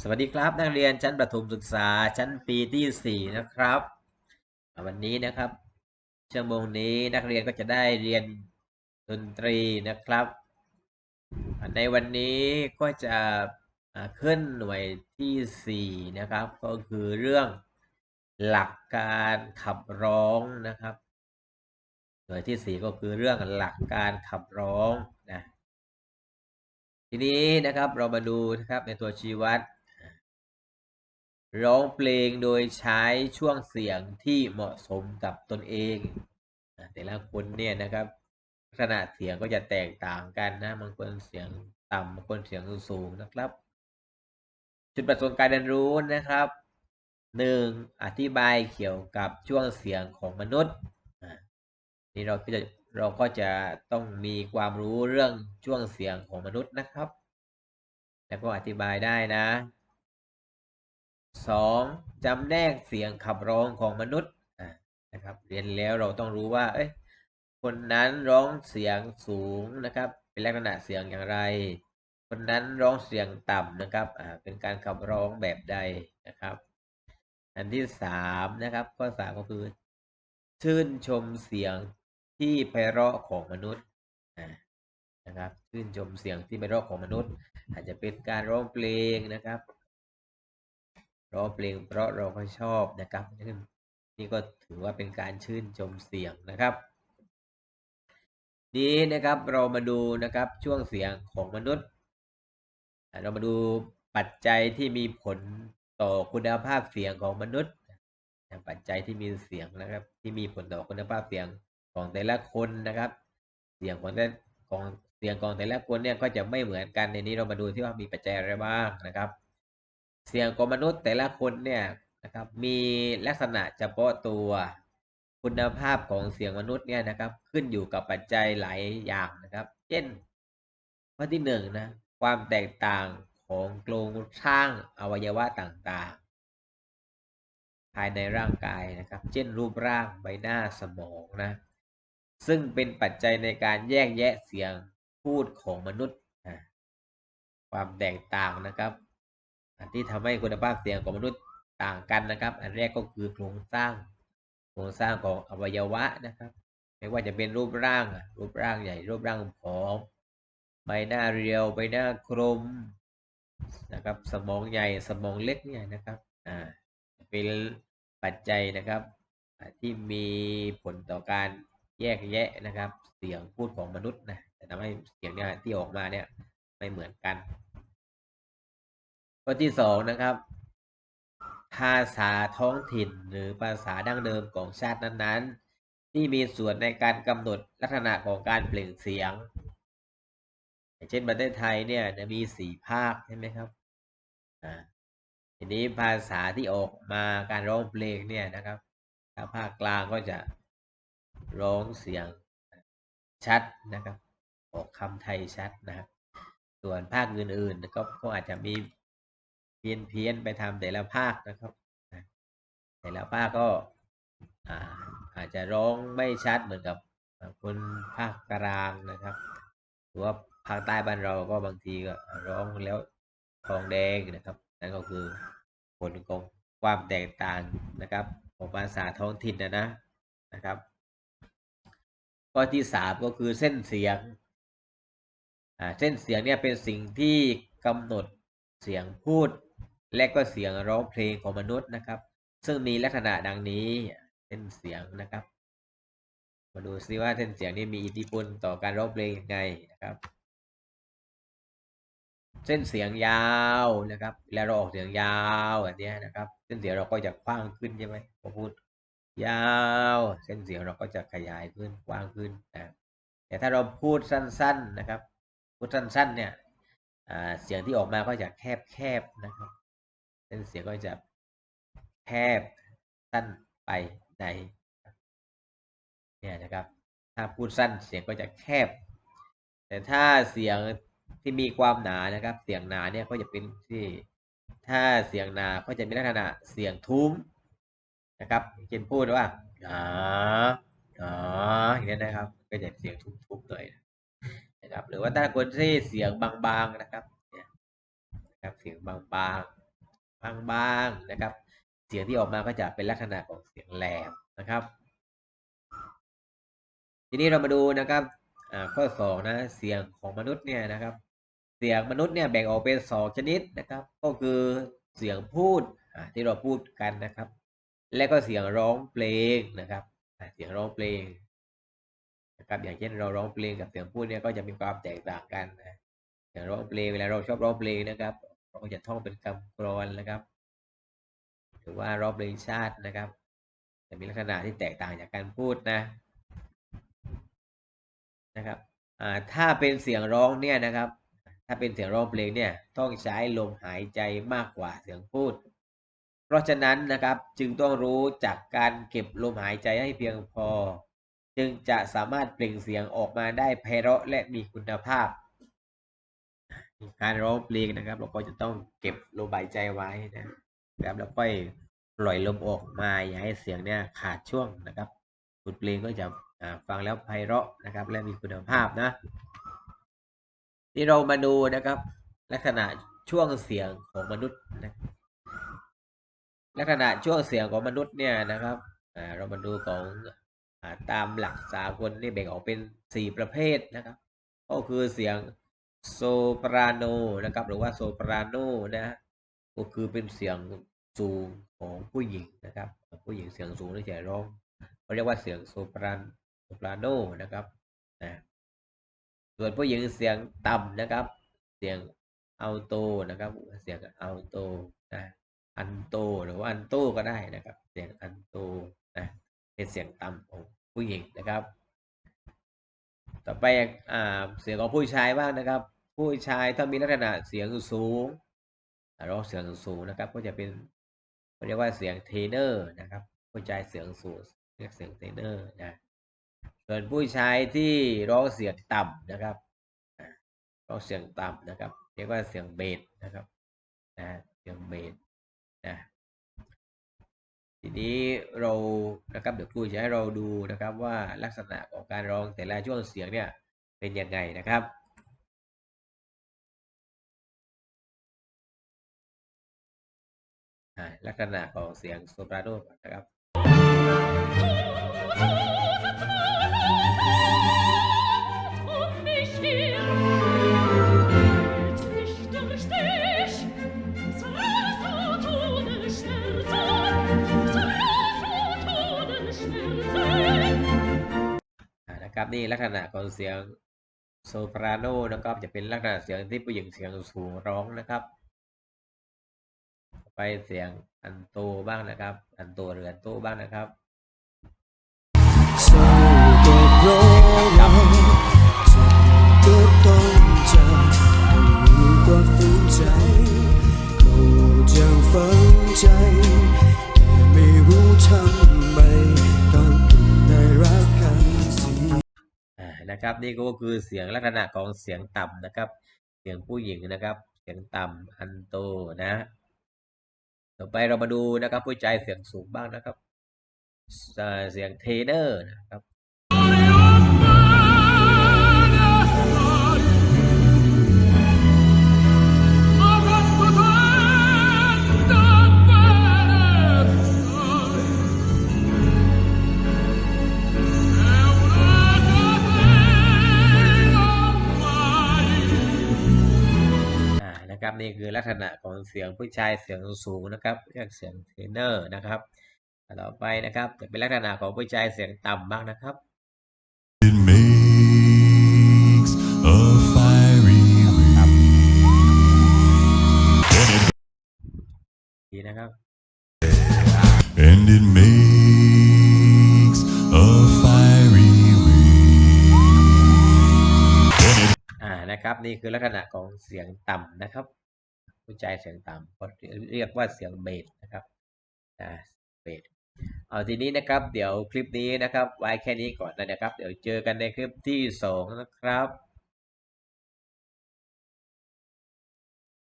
สวัสดีครับนักเรียนชั้นประถมศึกษาชั้นปีที่ 4 นะครับ วันนี้นะครับ ชั่วโมงนี้นักเรียนก็จะได้เรียนดนตรีนะครับ ในวันนี้ก็จะขึ้นหน่วยที่ 4 นะครับ ก็คือเรื่องหลักการขับร้องนะครับ หน่วยที่ 4 ก็คือเรื่องหลักการขับร้องนะทีนี้นะครับเรามาดูนะครับในตัวชี้วัด ร้องเพลงโดยใช้ช่วงเสียงที่เหมาะสมกับตนเองแต่ละคนเนี่ยนะครับขนาดเสียงก็จะแตกต่างกันนะบางคนเสียงต่ำบางคนเสียงสูงนะครับ จุดประสงค์การเรียนรู้นะครับหนึ่งอธิบายเกี่ยวกับช่วงเสียงของมนุษย์นี่เราก็จะเราก็จะต้องมีความรู้เรื่องช่วงเสียงของมนุษย์นะครับ แล้วก็อธิบายได้นะ สองจำแนกเสียงขับร้องของมนุษย์นะครับเรียนแล้วเราต้องรู้ว่า เอ้ยคนนั้นร้องเสียงสูงนะครับ เป็นลักษณะเสียงอย่างไร คนนั้นร้องเสียงต่ำนะครับอ่าเป็นการขับร้องแบบใดนะครับ อันที่สามนะครับข้อสามก็คือ ชื่นชมเสียงที่ไพเราะของมนุษย์นะครับชื่นชมเสียงที่ไพเราะของมนุษย์ อาจจะเป็นการร้องเพลงนะครับ ร้องเพลงเพราะเราก็ชอบนะครับนี่ก็ถือว่าเป็นการชื่นชมเสียงนะครับนี้นะครับเรามาดูนะครับช่วงเสียงของมนุษย์ เรามาดูปัจจัยที่มีผลต่อคุณภาพเสียงของมนุษย์ปัจจัยที่มีเสียงนะครับ ที่มีผลต่อคุณภาพเสียงของแต่ละคนนะครับ เสียงของแต่ของเสียงของแต่ละคนเนี่ยก็จะไม่เหมือนกันในนี้เรามาดูที่ว่ามีปัจจัยอะไรบ้างนะครับ เสียงของมนุษย์แต่ละคนเนี่ยนะครับ มีลักษณะเฉพาะตัวคุณภาพของเสียงมนุษย์เนี่ยนะครับ ขึ้นอยู่กับปัจจัยหลายอย่างนะครับ เช่นข้อที่หนึ่งนะความแตกต่างของโครงสร้างอวัยวะต่างๆ ภายในร่างกายนะครับ เช่นรูปร่างใบหน้าสมองนะ ซึ่งเป็นปัจจัยในการแยกแยะเสียงพูดของมนุษย์ความแตกต่างนะครับ ที่ทำให้คุณภาพเสียงของมนุษย์ต่างกันนะครับ อันแรกก็คือโครงสร้าง โครงสร้างของอวัยวะนะครับ ไม่ว่าจะเป็นรูปร่าง รูปร่างใหญ่ รูปร่างผอมใบหน้าเรียวใบหน้ากลมนะครับ สมองใหญ่สมองเล็กเนี่ยนะครับอ่าเป็นปัจจัยนะครับที่มีผลต่อการแยกแยะนะครับ เสียงพูดของมนุษย์นะจะทำให้เสียงเนี่ยที่ออกมาเนี่ยไม่เหมือนกัน ข้อที่สองนะครับ ภาษาท้องถิ่นหรือภาษาดั้งเดิมของชาตินั้นๆ ที่มีส่วนในการกำหนดลักษณะของการเปล่งเสียง เช่นประเทศไทยเนี่ยมีสี่ภาคใช่ไหมครับอ่าทีนี้ภาษาที่ออกมาการร้องเพลงเนี่ยนะครับถ้าภาคกลางก็จะร้องเสียงชัดนะครับ ออกคำไทยชัดนะครับส่วนภาคอื่นๆก็ก็อาจจะมี เพี้ยนเพียนไปทำแต่ละภาคนะครับแต่ละภาคก็อาจจะร้องไม่ชัดเหมือนกับคนภาคกลางนะครับหรือว่าภาคใต้บ้านเราก็บางทีก็ร้องแล้วทองแดงนะครับ นั่นก็คือผลของความแตกต่างนะครับของภาษาท้องถิ่นนะนะนะครับข้อที่สามก็คือเส้นเสียงเส้นเสียงเนี่ยเป็นสิ่งที่กำหนดเสียงพูด และก็เสียงร้องเพลงของมนุษย์นะครับ ซึ่งมีลักษณะดังนี้เส้นเสียงนะครับ มาดูซิว่าเส้นเสียงนี้มีอิทธิพลต่อการร้องเพลงยังไงนะครับ เส้นเสียงยาวนะครับเวลาเราออกเสียงยาวแบบนี้นะครับ เส้นเสียงเราก็จะกว้างขึ้นใช่ไหมพอพูด ยาว เส้นเสียงเราก็จะขยายขึ้นกว้างขึ้นนะแต่ถ้าเราพูดสั้น ๆนะครับ พูดสั้นๆเนี่ยเสียงที่ออกมาก็จะแคบๆนะครับ ส้นเสียงก็จะแคบสั้นไปในเนี่ยนะครับ ถ้าพูดสั้นเสียงก็จะแคบ แต่ถ้าเสียงที่มีความหนานะครับ เสียงหนาเนี่ยก็จะเป็นที่ ถ้าเสียงหนาก็จะมีลักษณะเสียงทุ้มนะครับเช่นพูดว่าอ๋ออ๋ออย่างนี้นะครับ ก็จะเสียงทุ้มๆหน่อยนะครับ หรือว่าถ้าคนที่เสียงบางๆนะครับเนี่ยนะครับ เสียงบางๆ บางๆนะครับ เสียงที่ออกมาก็จะเป็นลักษณะของเสียงแหลมนะครับ ทีนี้เรามาดูนะครับข้อสองนะเสียงของมนุษย์เนี่ยนะครับ เสียงมนุษย์เนี่ยแบ่งออกเป็นสองชนิดนะครับ ก็คือเสียงพูดที่เราพูดกันนะครับ และก็เสียงร้องเพลงนะครับเสียงร้องเพลงนะครับอย่างเช่นเราร้องเพลงกับเสียงพูดเนี่ยก็จะมีความแตกต่างกันนะอย่างร้องเพลงเวลาเราชอบร้องเพลงนะครับ เราก็จะท่องเป็นคำกรอนนะครับ หรือว่าร้องเพลงชาตินะครับจะมีลักษณะที่แตกต่างจากการพูดนะนะครับถ้าเป็นเสียงร้องเนี่ยนะครับ ถ้าเป็นเสียงร้องเพลงเนี่ยต้องใช้ลมหายใจมากกว่าเสียงพูด เพราะฉะนั้นนะครับจึงต้องรู้จักการเก็บลมหายใจให้เพียงพอ จึงจะสามารถเปล่งเสียงออกมาได้ไพเราะและมีคุณภาพ การร้องเพลงนะครับ เราก็จะต้องเก็บลมหายใจไว้นะครับแล้วค่อยปล่อยลมออกมาอย่าให้เสียงเนี่ยขาดช่วงนะครับบทเพลงก็จะฟังแล้วไพเราะนะครับ และมีคุณภาพนะที่เรามาดูนะครับ ลักษณะช่วงเสียงของมนุษย์นะลักษณะช่วงเสียงของมนุษย์เนี่ยนะครับเรามาดูของอตามหลักสากลนี่แบ่งออกเป็นสี่ประเภทนะครับ ก็คือเสียง โซปราโนนะครับ หรือว่าโซปราโนนะฮะก็คือเป็นเสียงสูงของผู้หญิงนะครับ ผู้หญิงเสียงสูงที่จะร้องเขาเรียกว่าเสียงโซปรานโซปราโนนะครับนะส่วนผู้หญิงเสียงต่ำนะครับ เสียงอัลโตนะครับ เสียงอัลโตนะอันโตหรือว่าอันโตก็ได้นะครับ เสียงอันโตนะเป็นเสียงต่ำของผู้หญิงนะครับ ต่อไปอ่าเสียงของผู้ชายบ้างนะครับ ผู้ชายถ้ามีลักษณะเสียงสูงร้องเสียงสูงนะครับ ก็จะเป็นเรียกว่าเสียงเทเนอร์นะครับผู้ชายเสียงสูงเรียกเสียงเทเนอร์นะส่วนผู้ชายที่ร้องเสียงต่ำนะครับร้องเสียงต่ำนะครับ เรียกว่าเสียงเบสนะครับนะเสียงเบสนะทีนี้เรานะครับเดี๋ยวครูจะให้เราดูนะครับว่าลักษณะของการร้องแต่ละช่วงเสียงเนี่ยเป็นยังไงนะครับ ลักษณะของเสียงโซปราโนนะครับนะครับนี่ลักษณะของเสียงโซปราโนนะครับจะเป็นลักษณะเสียงที่ผู้หญิงเสียงสูงร้องนะครับ ไปเสียงอันโตบ้างนะครับ อันโตหรืออันโตบ้างนะครับนะครับนี่ก็คือเสียงลักษณะของเสียงต่ำนะครับ เสียงผู้หญิงนะครับ เสียงต่ำอันโตนะ ต่อไปเรามาดูนะครับผู้ใจเสียงสูงบ้างนะครับ เสียงเทเนอร์นะครับ นะครับนี่คือลักษณะของเสียงผู้ชายเสียงสูงนะครับเรียกเสียงเทเนอร์นะครับต่อไปนะครับจะเป็นลักษณะของผู้ชายเสียงต่ำบ้างนะครับ It makes a fiery ring. ดีนะครับ And it makes a fiery ring. And it อ่านะครับนี่คือลักษณะของเสียงต่ำนะครับ ผู้ชายเสียงต่ำเรียกว่าเสียงเบสนะครับนะเบสเอาทีนี้นะครับเดี๋ยวคลิปนี้นะครับ ไว้แค่นี้ก่อนนะครับ เดี๋ยวเจอกันในคลิปที่สองนะครับ